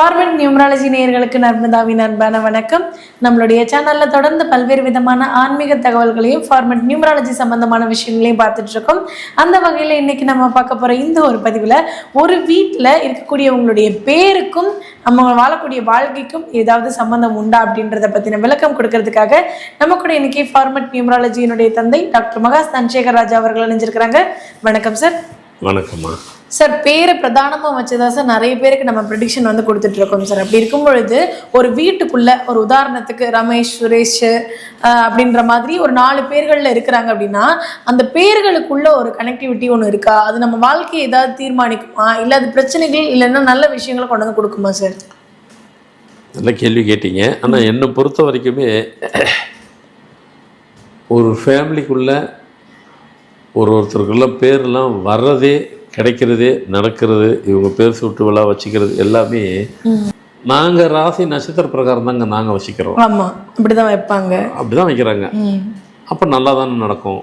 Forward numerology நேயர்களுக்கு நர்மதாவின் அன்பான வணக்கம். நம்மளுடைய சேனல்ல தொடர்ந்து பல்வேறு விதமான ஆன்மீக தகவல்களையும் ஃபார்மெட் நியூமராலஜி சம்பந்தமான விஷயங்களையும் பார்த்துட்டு இருக்கோம் அந்த வகையில் இன்னைக்கு நம்ம பார்க்க போற இந்த ஒரு பதிவில் ஒரு வீட்டில் இருக்கக்கூடிய உங்களுடைய பேருக்கும் நம்ம வாழக்கூடிய வாழ்க்கைக்கும் ஏதாவது சம்பந்தம் உண்டா அப்படின்றத பற்றின விளக்கம் கொடுக்கறதுக்காக நம்ம கூட இன்னைக்கு ஃபார்மெட் நியூமராலஜியினுடைய தந்தை டாக்டர் மகா தன்சேகர் ராஜா அவர்கள் இணைஞ்சிருக்கிறாங்க. வணக்கம் சார். வணக்கம்மா. சார் பேரை பிரதானமாக வச்சுதான் சார்? நிறைய பேருக்கு நம்ம ப்ரெடிக்ஷன் வந்து கொடுத்துட்டு இருக்கோம் சார். அப்படி இருக்கும் பொழுது ஒரு வீட்டுக்குள்ள ஒரு உதாரணத்துக்கு ரமேஷ் சுரேஷ் அப்படின்ற மாதிரி ஒரு நாலு பேர்களில் இருக்கிறாங்க அப்படின்னா அந்த பேர்களுக்குள்ள ஒரு கனெக்டிவிட்டி ஒன்று இருக்கா? அது நம்ம வாழ்க்கையை ஏதாவது தீர்மானிக்குமா? இல்லை அது பிரச்சனைகள் இல்லைன்னா நல்ல விஷயங்களை கொண்டு வந்து கொடுக்குமா சார்? நல்ல கேள்வி கேட்டீங்க. ஆனால் என்னை பொறுத்த வரைக்குமே ஒரு ஃபேமிலிக்குள்ள ஒரு ஒருத்தருக்குள்ள பேர்லாம் வர்றதே கிடைக்கிறதே நடக்கிறது இவங்க பேர் சூட்டு விழா வச்சுக்கிறது எல்லாமே நாங்கள் ராசி நட்சத்திர பிரகாரம் தாங்க நாங்கள் வச்சுக்கிறோம். ஆமா அப்படிதான் வைப்பாங்க. அப்படி தான் வைக்கிறாங்க. அப்போ நல்லா தானே நடக்கும்.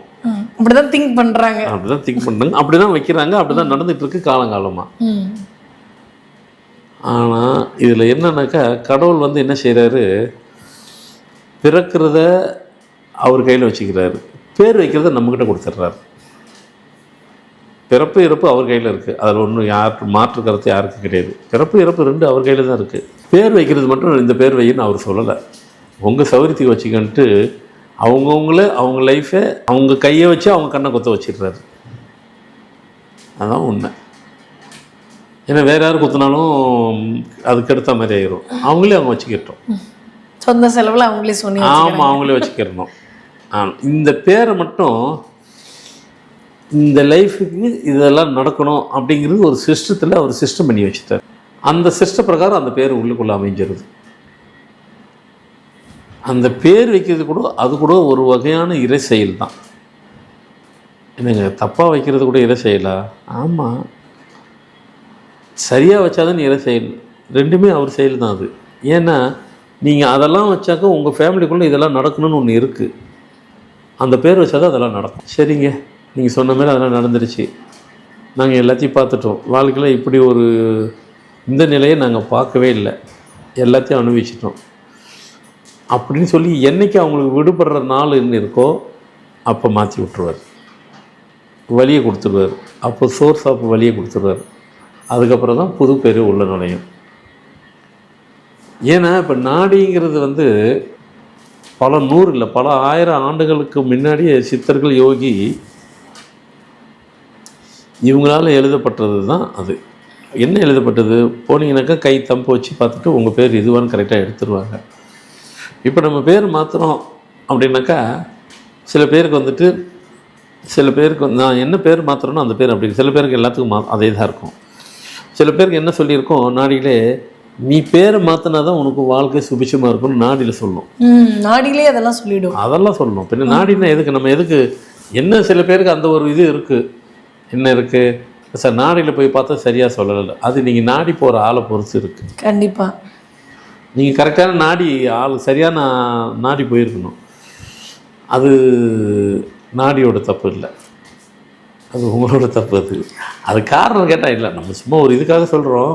அப்படிதான் திங்க் பண்றாங்க. அப்படி தான் திங்க் பண்ணுறாங்க அப்படி தான் வைக்கிறாங்க. அப்படி தான் நடந்துட்டு இருக்கு காலங்காலமாக ம். ஆனால் இதில் என்னன்னாக்கா கடவுள் வந்து என்ன செய்கிறாரு பிறக்கிறத அவர் கையில் வச்சுக்கிறாரு. பேர் வைக்கிறத நம்மக்கிட்ட கொடுத்துட்றாரு. பிறப்பு இறப்பு அவர் கையில் இருக்குது அதில் ஒன்றும் யாருக்கு மாற்று கருத்து யாருக்கும் கிடையாது. பிறப்பு இறப்பு ரெண்டு அவர் கையில் தான் இருக்குது பேர் வைக்கிறது மட்டும் இந்த பேர் வைன்னு அவர் சொல்லலை. உங்கள் சௌகரியத்துக்கு வச்சுக்கன்ட்டு அவங்கவுங்கள அவங்க லைஃபை அவங்க கையை வச்சு அவங்க கண்ணை கொத்த வச்சிடுறாரு. அதான் உண்மை. ஏன்னா வேற யார் குத்துனாலும் அதுக்கு அடுத்த மாதிரி ஆயிரும். அவங்களே அவங்க வச்சுக்கிட்டோம். சொந்த செலவுல அவங்களே சொன்னி ஆமாம் அவங்களே வச்சுக்கிறணும். ஆ இந்த பேரை மட்டும் இந்த லைஃபுக்கு இதெல்லாம் நடக்கணும் அப்படிங்கிறது ஒரு சிஸ்டத்தில் அவர் சிஸ்டம் பண்ணி வச்சுட்டார். அந்த சிஸ்டம் பிரகாரம் அந்த பேர் உள்ளுக்குள்ளே அமைஞ்சிருது. அந்த பேர் வைக்கிறது கூட அது கூட ஒரு வகையான இறை செயல் தான் என்னங்க தப்பாக வைக்கிறது கூட இறை செயலா? ஆமாம் சரியாக வச்சாதான் இறை செயல். ரெண்டுமே அவர் செயல் தான் அது. ஏன்னா நீங்கள் அதெல்லாம் வச்சாக்க உங்கள் ஃபேமிலிக்குள்ளே இதெல்லாம் நடக்கணும்னு ஒன்று இருக்குது அந்த பேர் வச்சாதான் அதெல்லாம் நடக்கும். சரிங்க. நீங்கள் சொன்ன மாதிரி அதெல்லாம் நடந்துருச்சு. நாங்கள் எல்லாத்தையும் பார்த்துட்டோம். வாழ்க்கையில் இப்படி ஒரு இந்த நிலையை நாங்கள் பார்க்கவே இல்லை. எல்லாத்தையும் அனுபவிச்சிட்டோம். அப்படின்னு சொல்லி என்றைக்கு அவங்களுக்கு விடுபடுற நாள் என்ன இருக்கோ அப்போ மாற்றி விட்டுருவார். வழியை கொடுத்துருவார். அப்போ சோர்ஸ் ஆஃப் வழியை கொடுத்துருவார். அதுக்கப்புறம் தான் புது பேர் உள்ள நுழையும். ஏன்னா இப்போ நாடிங்கிறது வந்து பல நூறு இல்லை பல ஆயிரம் ஆண்டுகளுக்கு முன்னாடியே சித்தர்கள் யோகி இவங்களால எழுதப்பட்டது தான் அது. என்ன எழுதப்பட்டது? போனீங்கன்னாக்கா கை தம்பு வச்சு பார்த்துட்டு உங்கள் பேர் இதுவான்னு கரெக்டாக எடுத்துருவாங்க. இப்போ நம்ம பேர் மாற்றுறோம் அப்படின்னாக்கா சில பேருக்கு வந்துட்டு சில பேருக்கு நான் என்ன பேர் மாற்றுறேனோ அந்த பேர் அப்படி சில பேருக்கு எல்லாத்துக்கும் மா அதே தான் இருக்கும். சில பேருக்கு என்ன சொல்லியிருக்கோம்? நாடியிலே நீ பேரை மாற்றினா தான் உனக்கு வாழ்க்கை சுபிச்சமாக இருக்கும்னு நாடியில் சொல்லும். ம் நாடிலே அதெல்லாம் சொல்லிடும். அதெல்லாம் சொல்லணும். பின்ன நாடினா எதுக்கு? நம்ம எதுக்கு? என்ன சில பேருக்கு அந்த ஒரு இது இருக்குது என்ன இருக்குது சார் நாடியில் போய் பார்த்தா சரியாக சொல்லலை. அது நீங்கள் நாடி போகிற ஆளை பொறுத்து இருக்குது கண்டிப்பா. நீங்கள் கரெக்டான நாடி ஆள் சரியான நாடி போயிருக்கணும். அது நாடியோட தப்பு இல்லை. அது உங்களோட தப்பு அது. அது காரணம் கேட்டால் இல்லை. நம்ம சும்மா ஒரு இதுக்காக சொல்கிறோம்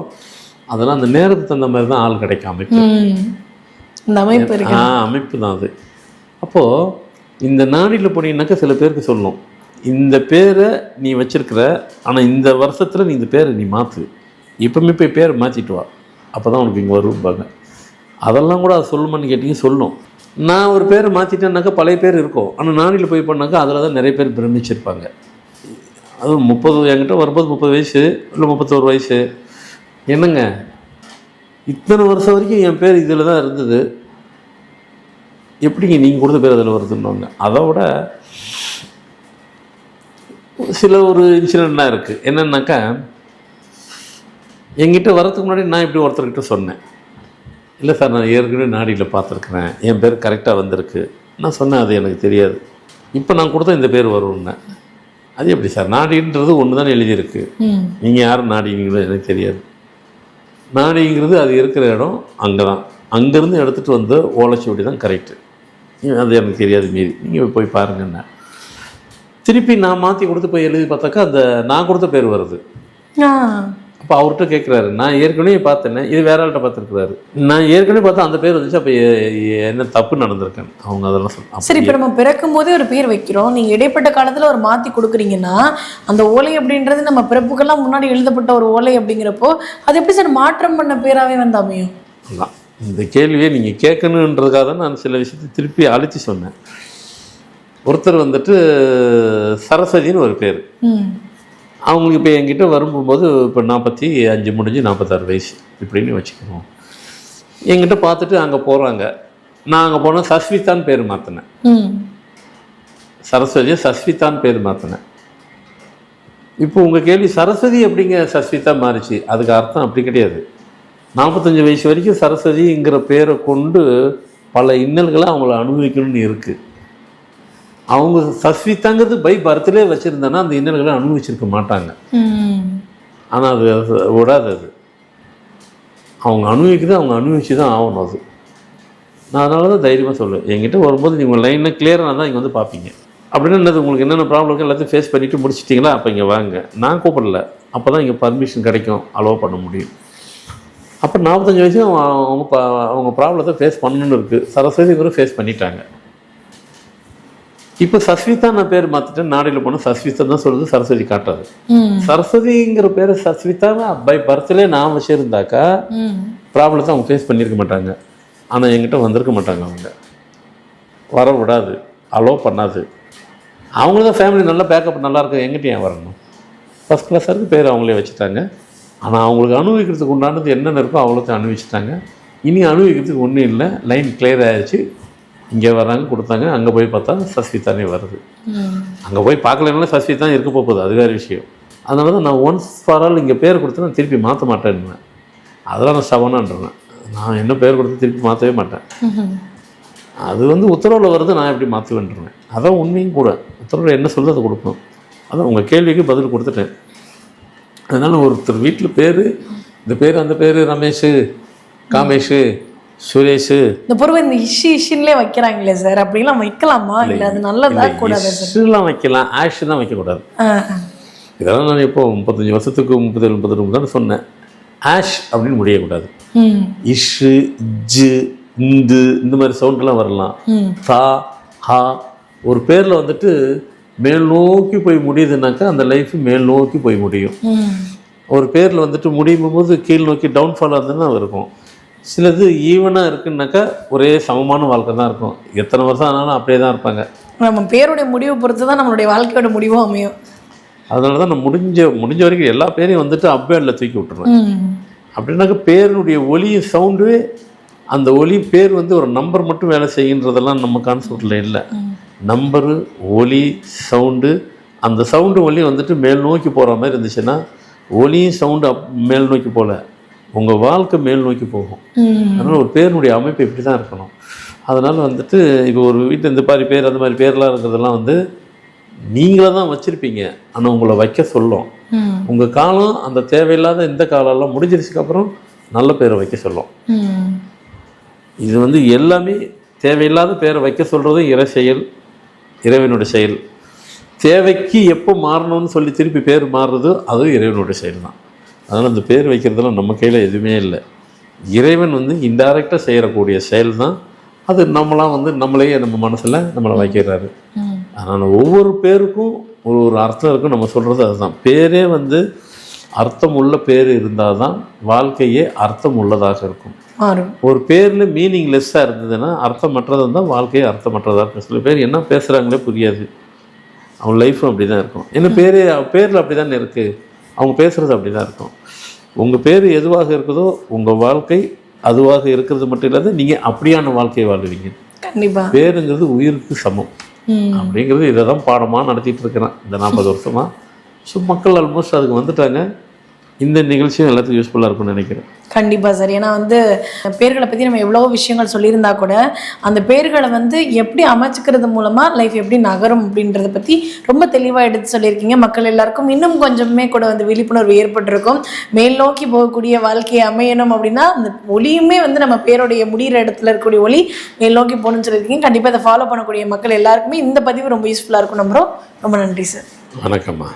அதெல்லாம் அந்த நேரத்துக்கு தகுந்த மாதிரி தான் ஆள் கிடைக்காம ம். இந்த அமைப்பு ஆ அமைப்பு தான் அது. அப்போது இந்த நாடியில் போனீங்கன்னாக்கா சில பேருக்கு சொல்லணும். இந்த பேரை நீ வச்சிருக்கிற ஆனால் இந்த வருஷத்தில் நீ இந்த பேரை நீ மாற்று இப்போமே போய் பேரை மாற்றிட்டு வா. அப்போ தான் உனக்கு இங்கே வரும்பாங்க. அதெல்லாம் கூட அது சொல்லுமான்னு கேட்டிங்க சொல்லும் நான் ஒரு பேரை மாற்றிட்டேன்னாக்கா பழைய பேர் இருக்கும். ஆனால் நானில் போய் பண்ணாக்கா அதில் தான் நிறைய பேர் பிரமிச்சிருப்பாங்க. அதுவும் முப்பது என்கிட்ட வரும்போது முப்பது வயசு இல்லை முப்பத்தோரு வயசு. என்னங்க? இத்தனை வருஷம் வரைக்கும் என் பேர் இதில் தான் இருந்தது. எப்படிங்க நீங்கள் கொடுத்த பேர் அதில் வருதுன்னுவாங்க. அதை விட சில ஒரு இன்சிடெண்ட்லாம் இருக்குது என்னன்னாக்கா என்கிட்ட வரதுக்கு முன்னாடி நான் இப்படி ஒருத்தர்கிட்ட சொன்னேன். இல்லை சார் நான் ஏற்கனவே நாடியில் பார்த்துருக்குறேன். என் பேர் கரெக்டாக வந்திருக்கு. நான் சொன்னேன் அது எனக்கு தெரியாது. இப்போ நான் கொடுத்த இந்த பேர் வரும்னேன். அது எப்படி சார்? நாடின்றது ஒன்று தானே எழுதியிருக்கு நீங்கள் யாரும் நாடிங்களோ எனக்கு தெரியாது. நாடிங்கிறது அது இருக்கிற இடம் அங்கே தான் அங்கேருந்து எடுத்துகிட்டு வந்த ஓலைச்சுவடி தான் கரெக்டு அது எனக்கு தெரியாது மீறி நீங்கள் போய் பாருங்கண்ணா திருப்பி நான் மாற்றி கொடுத்து போய் எழுதி பார்த்தாக்கா அந்த நான் கொடுத்த பேர் வருது. அப்போ அவர்கிட்ட கேட்குறாரு நான் ஏற்கனவே பார்த்தேனே இது வேற ஆள்கிட்ட பார்த்துருக்குறாரு. நான் ஏற்கனவே பார்த்தா அந்த பேர் வந்துச்சு அப்போ என்ன தப்பு நடந்திருக்கேன் அவங்க அதெல்லாம் சொல் சரி இப்போ நம்ம பிறக்கும் போதே ஒரு பேர் வைக்கிறோம். நீங்க இடைப்பட்ட காலத்துல ஒரு மாத்தி கொடுக்குறீங்கன்னா அந்த ஓலை அப்படின்றது நம்ம பிறப்புக்கெல்லாம் முன்னாடி எழுதப்பட்ட ஒரு ஓலை அப்படிங்கிறப்போ அது எப்படி சார் மாற்றம் பண்ண பேராவே வந்து அமையும்? இந்த கேள்வியை நீங்கள் கேட்கணுன்றதுக்காக தான் நான் சில விஷயத்தை திருப்பி அழைச்சி சொன்னேன். ஒருத்தர் வந்துட்டு சரஸ்வதின்னு ஒரு பேர். அவங்களுக்கு இப்போ என்கிட்ட வரும்போது இப்போ நாற்பத்தி அஞ்சு முடிஞ்சு நாற்பத்தாறு வயசு இப்படின்னு வச்சுக்கிறோம் என்கிட்ட பார்த்துட்டு அங்கே போகிறாங்க நான் அங்கே போனால் சஸ்விதான் பேர் மாற்றினேன் சரஸ்வதியை சஸ்விதான் பேர் மாற்றினேன் இப்போ உங்கள் கேள்வி சரஸ்வதி எப்படிங்க சஸ்விதா மாறிச்சு? அதுக்கு அர்த்தம் அப்படி கிடையாது. நாற்பத்தஞ்சு வயசு வரைக்கும் சரஸ்வதிங்கிற பேரை கொண்டு பல இன்னல்களை அவங்கள அனுபவிக்கணும்னு இருக்குது அவங்க சஸ்விதாங்கிறது பை பர்த்டே வச்சுருந்தேன்னா அந்த இன்னல்களை அனுபவிச்சிருக்க மாட்டாங்க. ஆனால் அது விடாது அது. அவங்க அனுபவிக்கிறது அவங்க அனுபவிச்சு தான் ஆகணும் அது. நான் அதனால தான் தைரியமாக சொல்லுவேன் என்கிட்ட வரும்போது நீங்கள் லைனில் கிளியராக தான் இங்கே வந்து பார்ப்பீங்க. அப்படின்னா என்னது உங்களுக்கு என்னென்ன ப்ராப்ளம் இருக்கோ எல்லாத்தையும் ஃபேஸ் பண்ணிவிட்டு முடிச்சிட்டிங்களா? அப்போ இங்கே வாங்க. நான் கூப்பிடல. அப்போ தான் இங்கே பர்மிஷன் கிடைக்கும். அலோவ் பண்ண முடியும். அப்போ நாற்பத்தஞ்சு வயசு அவங்க அவங்க ப்ராப்ளத்தை ஃபேஸ் பண்ணணும்னு இருக்குது சரஸ்வதி கூட ஃபேஸ் பண்ணிட்டாங்க. இப்போ சஸ்விதா நான் பேர் மாற்றிட்டேன் நாடையில் போனால் சஸ்விதா தான் சொல்லுது சரஸ்வதி காட்டாது ம். சரஸ்வதிங்கிற பேரை சஸ்விதாவை பை பர்த்லே நான் வச்சிருந்தாக்கா ப்ராப்ளத்தை அவங்க ஃபேஸ் பண்ணியிருக்க மாட்டாங்க. ஆனால் என்கிட்ட வந்திருக்க மாட்டாங்க அவங்க. வர விடாது. அலோவ் பண்ணாது. அவங்க தான் ஃபேமிலி நல்லா பேக்கப் நல்லா இருக்கு எங்கிட்ட ஏன் வரணும்? ஃபஸ்ட் கிளாஸாக இருக்கு பேர் அவங்களே வச்சுட்டாங்க. ஆனால் அவங்களுக்கு அனுபவிக்கிறதுக்கு உண்டானது என்னென்ன இருக்கோ அவ்வளோத்தையும் அனுபவிச்சிட்டாங்க. இனி அனுபவிக்கிறதுக்கு ஒன்றும் இல்லை. லைன் கிளியர் ஆயிடுச்சு. இங்கே வராங்க கொடுத்தாங்க அங்கே போய் பார்த்தா சஸ்விதானே வருது. அங்கே போய் பார்க்கலனால சசி தான் இருக்க போகுது அது வேறு விஷயம். அதனால தான் நான் ஒன்ஸ் ஃபார் ஆல் இங்கே பேர் கொடுத்து நான் திருப்பி மாற்ற மாட்டேன்னு அதெல்லாம் நான் சவனான்றேன். நான் என்ன பேர் கொடுத்து திருப்பி மாற்றவே மாட்டேன். அது வந்து உத்தரவில் வருது நான் எப்படி மாற்றுவேன்றேன். அதான் உண்மையும் கூட. உத்தரவில் என்ன சொல்லுது அதை கொடுக்கணும். அதான் உங்கள் கேள்விக்கு பதில் கொடுத்துட்டேன். அதனால் ஒருத்தர் வீட்டில் பேர் இந்த பேர் அந்த பேர் ரமேஷ் காமேஷ் சுரேஷ். இந்த பொறுவை இந்த இஷி இஷின்லே வைக்கிறாங்களே சார். அப்படிலாம் வைக்கலாமா? இல்லை அது நல்லதா கூடாதா இஷ்லாம் வைக்கலாம் ஆஷ் தான் வைக்கக்கூடாது இதெல்லாம் நான் இப்போ முப்பத்தஞ்சு வருஷத்துக்கு முப்பத்தேழு முப்பத்தி ரெண்டு தான் சொன்னேன். ஆஷ் அப்படின்னு முடியக்கூடாது. இஷு ஜு இந்து இந்த மாதிரி சவுண்டெல்லாம் வரலாம். தா ஹா ஒரு பேரில் வந்துட்டு மேல் நோக்கி போய் முடியுதுனாக்கா அந்த லைஃப் மேல் நோக்கி போய் முடியும். ஒரு பேரில் வந்துட்டு முடியும் போது கீழ் நோக்கி டவுன்ஃபால் இருந்ததுன்னா இருக்கும். சிலது ஈவனாக இருக்குன்னாக்கா ஒரே சமமான வாழ்க்கை தான் இருக்கும். எத்தனை வருஷம் ஆனாலும் அப்படியே தான் இருப்பாங்க. நம்ம பேருடைய முடிவை பொறுத்து தான் நம்மளுடைய வாழ்க்கையோட முடிவும் அமையும். அதனால தான் நான் முடிஞ்ச முடிஞ்ச வரைக்கும் எல்லா பேரையும் வந்துட்டு அப்பேரில் தூக்கி விட்டுருவேன். அப்படின்னாக்க பேருனுடைய ஒலி சவுண்டு அந்த ஒலி பேர் வந்து ஒரு நம்பர் மட்டும் வேலை செய்யுன்றதெல்லாம் நம்ம கான்செப்டில் இல்லை. நம்பரு ஒலி சவுண்டு அந்த சவுண்டு ஒலி வந்துட்டு மேல் நோக்கி போகிற மாதிரி இருந்துச்சுன்னா ஒலியும் சவுண்டு அப் மேல் நோக்கி போகல உங்கள் வாழ்க்கை மேல் நோக்கி போகும். அதனால் ஒரு பேருனுடைய அமைப்பு இப்படி தான் இருக்கணும். அதனால் வந்துட்டு இப்போ ஒரு வீட்டில் இந்த மாதிரி பேர் அந்த மாதிரி பேர்லாம் இருக்கிறதெல்லாம் வந்து நீங்களாக தான் வச்சுருப்பீங்க. ஆனால் உங்களை வைக்க சொல்லும். உங்கள் காலம் அந்த தேவையில்லாத இந்த காலம்லாம் முடிஞ்சிருச்சுக்கு அப்புறம் நல்ல பேரை வைக்க சொல்லும். இது வந்து எல்லாமே தேவையில்லாத பேரை வைக்க சொல்கிறதும் இறை செயல் இறைவனுடைய செயல். தேவைக்கு எப்போ மாறணும்னு சொல்லி திருப்பி பேர் மாறுறதோ அதுவும் இறைவனுடைய செயல் தான் அதனால் அந்த பேர் வைக்கிறதுலாம் நம்ம கையில் எதுவுமே இல்லை. இறைவன் வந்து இன்டைரக்டாக செய்யக்கூடிய செயல் தான் அது நம்மளாம் வந்து நம்மளையே நம்ம மனசில் நம்மளை வைக்கிறாரு. அதனால் ஒவ்வொரு பேருக்கும் ஒரு ஒரு அர்த்தம் இருக்கும். நம்ம சொல்கிறது அதுதான். பேரே வந்து அர்த்தம் உள்ள பேர் இருந்தால் தான் வாழ்க்கையே அர்த்தம் உள்ளதாக இருக்கும். ஒரு பேரில் மீனிங் லெஸ்ஸாக இருந்ததுன்னா அர்த்தமற்றதாக இருந்தால் வாழ்க்கையே அர்த்தமற்றதாக இருக்கும். சில பேர் என்ன பேசுகிறாங்களே புரியாது. அவங்க லைஃப்பும் அப்படி தான் இருக்கும். என்ன பேரே பேரில் அப்படி தானே இருக்குது அவங்க பேசுகிறது அப்படி தான் இருக்கும். உங்கள் பேர் எதுவாக இருக்குதோ உங்கள் வாழ்க்கை அதுவாக இருக்கிறது மட்டும் இல்லாத நீங்கள் அப்படியான வாழ்க்கையை வாழ்வீங்க. கண்டிப்பா. பேருங்கிறது உயிருக்கு சமம். அப்படிங்கிறது இதை தான் பாடமாக நடத்திட்டு இருக்கிறேன் இந்த நாற்பது வருஷமாக ஸோ மக்கள் ஆல்மோஸ்ட் அதுக்கு வந்துட்டாங்க. இந்த நிகழ்ச்சியும் எல்லாத்துக்கும் யூஸ்ஃபுல்லாக இருக்கும்னு நினைக்கிறேன். கண்டிப்பா சார் ஏன்னா வந்து பேர்களை பத்தி நம்ம எவ்வளவோ விஷயங்கள் சொல்லியிருந்தா கூட அந்த பேர்களை வந்து எப்படி அமைச்சுக்கிறது மூலமா லைஃப் எப்படி நகரும் அப்படின்றத பத்தி ரொம்ப தெளிவா எடுத்து சொல்லியிருக்கீங்க. மக்கள் எல்லாருக்கும் இன்னும் கொஞ்சமே கூட வந்து விழிப்புணர்வு ஏற்பட்டிருக்கும். மேல் நோக்கி போகக்கூடிய வாழ்க்கையை அமையணும் அப்படின்னா அந்த ஒளியுமே வந்து நம்ம பேருடைய முடிகிற இடத்துல இருக்கக்கூடிய ஒளி மேல் நோக்கி போகணும்னு சொல்லியிருக்கீங்க. கண்டிப்பா இதை ஃபாலோ பண்ணக்கூடிய மக்கள் எல்லாருக்குமே இந்த பதிவு ரொம்ப யூஸ்ஃபுல்லா இருக்கும் நம்புறோம். ரொம்ப நன்றி சார் வணக்கம்மா.